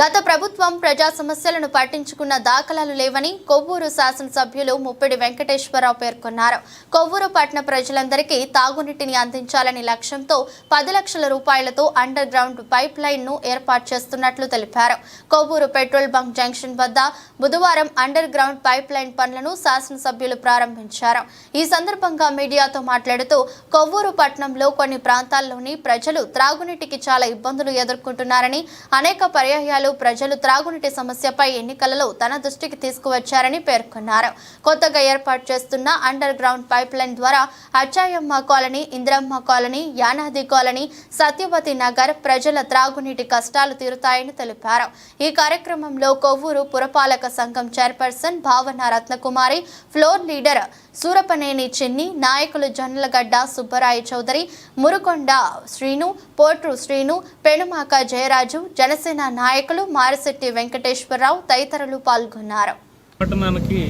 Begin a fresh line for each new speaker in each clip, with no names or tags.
గత ప్రభుత్వం ప్రజా సమస్యలను పట్టించుకున్న దాఖలాలు లేవని కొవ్వూరు శాసనసభ్యులు ముప్పిడి వెంకటేశ్వరరావు పేర్కొన్నారు. కొవ్వూరు పట్టణ ప్రజలందరికీ తాగునీటిని అందించాలని లక్ష్యంతో పది లక్షల రూపాయలతో అండర్ గ్రౌండ్ పైప్ లైన్ను ఏర్పాటు చేస్తున్నట్లు తెలిపారు. కొవ్వూరు పెట్రోల్ బంక్ జంక్షన్ వద్ద బుధవారం అండర్ గ్రౌండ్ పైప్ లైన్ పనులను శాసనసభ్యులు ప్రారంభించారు. ఈ సందర్భంగా మీడియాతో మాట్లాడుతూ కొవ్వూరు పట్టణంలో కొన్ని ప్రాంతాల్లోని ప్రజలు త్రాగునీటికి చాలా ఇబ్బందులు ఎదుర్కొంటున్నారని అనేక పర్యాయాలు ప్రజలు త్రాగునీటి సమస్యపై ఎన్నికలలో తన దృష్టికి తీసుకువచ్చారని పేర్కొన్నారు. కొత్తగా ఏర్పాటు చేస్తున్న అండర్ గ్రౌండ్ పైప్ లైన్ ద్వారా Achchayamma colony Indramma colony Yanadi colony Satyavathi Nagar ప్రజల త్రాగునీటి కష్టాలు తీరుతాయని తెలిపారు. ఈ కార్యక్రమంలో కొవ్వూరు పురపాలక సంఘం చైర్పర్సన్ భావన రత్నకుమారి ఫ్లోర్ లీడర్ సూరపనేని చిన్ని నాయకులు జొన్నలగడ్డ సుబ్బరాయ చౌదరి మురుకొండ శ్రీను పోట్రు శ్రీను పెనుమాక జయరాజు జనసేన నాయకులు మారిశెట్టి వెంకటేశ్వరరావు తదితరులు పాల్గొన్నారు.
పట్టణానికి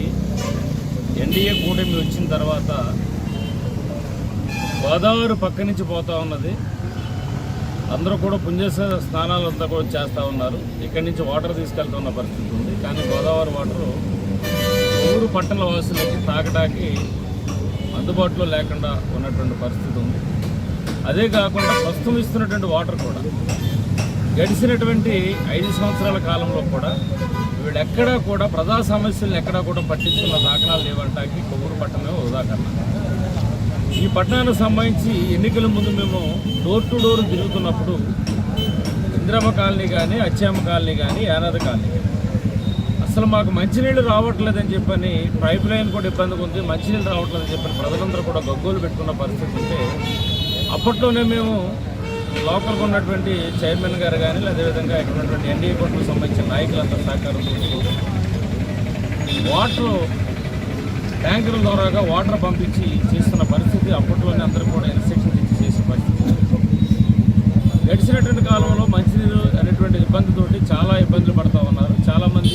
ఎన్డీఏ కూటమి వచ్చిన తర్వాత గోదావరి పక్క నుంచి పోతా ఉన్నది. అందరూ కూడా పుణ్యస స్నానాలు అంతా కూడా చేస్తూ ఉన్నారు. ఇక్కడి నుంచి వాటర్ తీసుకెళ్తున్న పరిస్థితి ఉంది. కానీ గోదావరి వాటర్ ఊరు పట్టణ వాసులకి తాగడానికి అందుబాటులో లేకుండా ఉన్నటువంటి పరిస్థితి ఉంది. అదే కాకుండా ప్రస్తుతం ఇస్తున్నటువంటి వాటర్ కూడా గడిచినటువంటి ఐదు సంవత్సరాల కాలంలో కూడా వీళ్ళు ఎక్కడా కూడా ప్రజా సమస్యలను ఎక్కడా కూడా పట్టించుకున్న దాఖలాలు లేవంటానికి కొవ్వూరు పట్టణమే ఉదాహరణ. ఈ పట్టణానికి సంబంధించి ఎన్నికల ముందు మేము డోర్ టు డోర్ తిరుగుతున్నప్పుడు ఇంద్రమ్మ కాలనీ కానీ అచ్చామ కాలనీ కానీ యానాది కాలనీ కానీ అసలు మాకు మంచినీళ్ళు రావట్లేదని చెప్పని పైప్ లైన్ కూడా ఇబ్బందిగా ఉంది మంచినీళ్ళు రావట్లేదని చెప్పని ప్రజలందరూ కూడా గగ్గోలు పెట్టుకున్న పరిస్థితి ఉంటే అప్పట్లోనే మేము లోకల్గా ఉన్నటువంటి చైర్మన్ గారు కానీ అదేవిధంగా ఇక్కడ ఉన్నటువంటి ఎన్డీఏ కోర్టుకు సంబంధించిన నాయకులంతా సహకారంతో వాటర్ ట్యాంకుల ద్వారాగా వాటర్ పంపించి చేస్తున్న పరిస్థితి అప్పట్లోనే అందరూ కూడా ఇన్స్ట్రక్షన్ ఇచ్చి చేసే పరిస్థితి. గడిచినటువంటి కాలంలో మంచినీరు అనేటువంటి ఇబ్బందితోటి చాలా ఇబ్బందులు పడుతూ ఉన్నారు. చాలామంది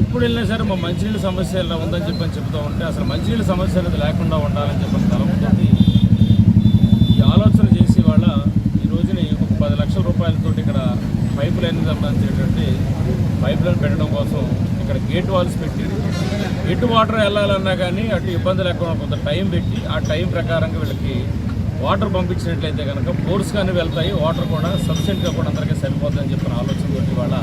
ఇప్పుడు వెళ్ళినా సరే మా మంచినీళ్ళ సమస్య ఇలా ఉందని చెప్పని చెప్తూ ఉంటే అసలు మంచినీళ్ళ సమస్య అనేది లేకుండా ఉండాలని చెప్పని తలంతో ఈ ఆలోచన చేసి వాళ్ళ ఈ రోజుని ఒక పది లక్షల రూపాయలతో ఇక్కడ పైప్ లైన్ సంబంధించినటువంటి పైప్ లైన్ పెట్టడం కోసం ఇక్కడ గేట్ వాల్స్ పెట్టి ఎటు వాటర్ వెళ్ళాలన్నా కానీ అటు ఇబ్బంది లేకుండా కొంత టైం పెట్టి ఆ టైం ప్రకారంగా వీళ్ళకి వాటర్ పంపించినట్లయితే కనుక బోర్స్ కానీ వెళ్తాయి వాటర్ కూడా సఫిషియెంట్గా కూడా అందరికీ సరిపోతుందని చెప్పిన ఆలోచన ఇవాళ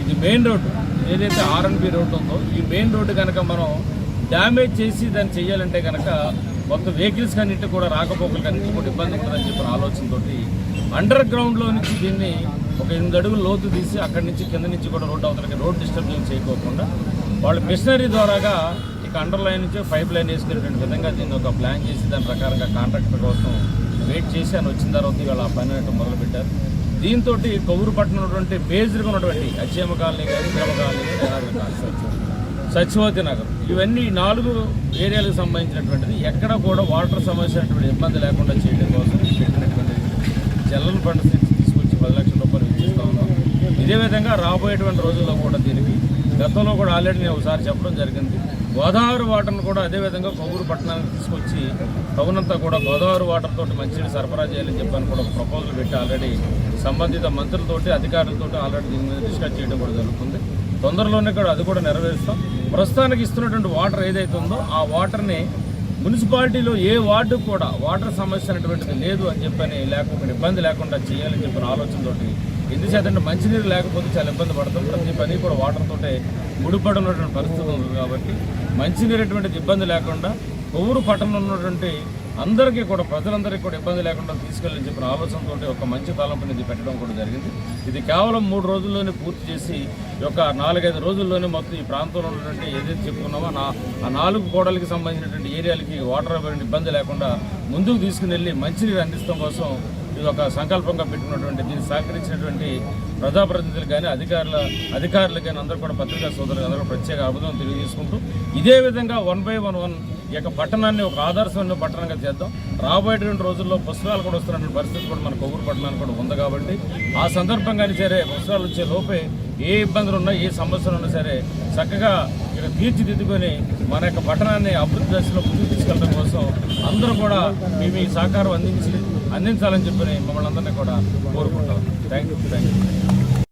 ఇది మెయిన్ రోడ్డు. ఏదైతే ఆర్ఎన్బి రోడ్డు ఉందో ఈ మెయిన్ రోడ్డు కనుక మనం డ్యామేజ్ చేసి దాన్ని చేయాలంటే కనుక కొంత వెహికల్స్ కన్నింటి కూడా రాకపోకలు కన్నింటి కూడా ఇబ్బంది ఉంటుందని చెప్పిన ఆలోచనతోటి అండర్ గ్రౌండ్లో నుంచి దీన్ని ఒక ఎనిమిది అడుగులు లోతు తీసి అక్కడి నుంచి కింద నుంచి కూడా రోడ్డు అవతలకి రోడ్ డిస్టర్బెన్స్ చేయకోకుండా వాళ్ళు మిషనరీ ద్వారాగా ఇక అండర్ లైన్ నుంచి పైప్ లైన్ వేసుకునేటువంటి విధంగా దీన్ని ఒక ప్లాన్ చేసి దాని ప్రకారంగా కాంట్రాక్టర్ కోసం వెయిట్ చేసి అని వచ్చిన తర్వాత ఇవాళ ఆ పని అనేట్టు మొదలుపెట్టారు. దీంతో కొవ్వూరు పట్టణం ఉన్నటువంటి బేస్డ్గా ఉన్నటువంటి అచ్చేమ కాలనీ కానీ గ్రామ కాలనీ సత్యవతి నగర్. ఇవన్నీ నాలుగు ఏరియాలకు సంబంధించినటువంటిది. ఎక్కడ కూడా వాటర్ సమస్య ఇబ్బంది లేకుండా చేయడం కోసం తెల్లని జల్లల తీసుకొచ్చి పది లక్షల రూపాయలు ఇచ్చిస్తా ఉన్నాం. ఇదే విధంగా రాబోయేటువంటి రోజుల్లో కూడా దీనికి గతంలో కూడా ఆల్రెడీ నేను ఒకసారి చెప్పడం జరిగింది. గోదావరి వాటర్ను కూడా అదేవిధంగా కొవ్వూరు పట్టణానికి తీసుకొచ్చి తగునంతా కూడా గోదావరి వాటర్ తోటి మంచినీళ్ళు సరఫరా చేయాలని చెప్పని కూడా ఒక ప్రపోజల్ పెట్టి ఆల్రెడీ సంబంధిత మంత్రులతోటి అధికారులతోటి ఆల్రెడీ దీని మీద డిస్కస్ చేయడం కూడా జరుగుతుంది. తొందరలోనే కూడా అది కూడా నెరవేరుస్తాం. ప్రస్తుతానికి ఇస్తున్నటువంటి వాటర్ ఏదైతే ఉందో ఆ వాటర్ని మున్సిపాలిటీలో ఏ వార్డు కూడా వాటర్ సమస్య అనేటువంటిది లేదు అని చెప్పని లేకుండా ఇబ్బంది లేకుండా చేయాలని చెప్పిన ఆలోచనతోటి ఎందుచేతంటే మంచినీరు లేకపోతే చాలా ఇబ్బంది పడతాం. ప్రతి పని కూడా వాటర్ తోటే ముడిపడి ఉన్నటువంటి పరిస్థితి ఉంది కాబట్టి మంచినీరు అటువంటిది ఇబ్బంది లేకుండా కొవ్వూరు పట్టణంలో ఉన్నటువంటి అందరికీ కూడా ప్రజలందరికీ కూడా ఇబ్బంది లేకుండా తీసుకెళ్ళని చెప్పిన ఆలోచనతోటి ఒక మంచి తలంపుని ఇది పెట్టడం కూడా జరిగింది. ఇది కేవలం మూడు రోజుల్లోనే పూర్తి చేసి ఒక నాలుగైదు రోజుల్లోనే మొత్తం ఈ ప్రాంతంలో ఉన్నటువంటి ఏదైతే చెప్పుకున్నామో నా ఆ నాలుగు గోడలకి సంబంధించినటువంటి ఏరియాలకి వాటర్ అవైలబిలిటీ ఇబ్బంది లేకుండా ముందుకు తీసుకుని వెళ్ళి మంచినీరు అందిస్తాం కోసం ఇది ఒక సంకల్పంగా పెట్టుకున్నటువంటి దీన్ని సహకరించినటువంటి ప్రజాప్రతినిధులు కానీ అధికారుల అధికారులు కానీ అందరూ కూడా పత్రికా సోదరులు అందరూ ప్రత్యేక అభినందన తెలియజేసుకుంటూ ఇదే విధంగా వన్ బై వన్ వన్ ఈ యొక్క పట్టణాన్ని ఒక ఆదర్శమైన పట్టణంగా చేద్దాం. రాబోయేటువంటి రోజుల్లో పుస్తకాలు కూడా వస్తున్నటువంటి పరిస్థితి కూడా మన కొవ్వూరు పట్టణానికి కూడా ఉంది కాబట్టి ఆ సందర్భంగానే సరే పుస్తకాలు వచ్చే లోపే ఏ ఇబ్బందులు ఉన్నా ఏ సమస్యలు ఉన్నా సరే చక్కగా ఇక్కడ తీర్చిదిద్దుకొని మన యొక్క పట్టణాన్ని అభివృద్ధి దశలో ముందుకు తీసుకెళ్ళడం కోసం అందరూ కూడా మీ మీ సహకారం అందించి అందించాలని చెప్పి మమ్మల్ని అందరినీ కూడా కోరుకుంటాం థ్యాంక్ యూ థ్యాంక్ యూ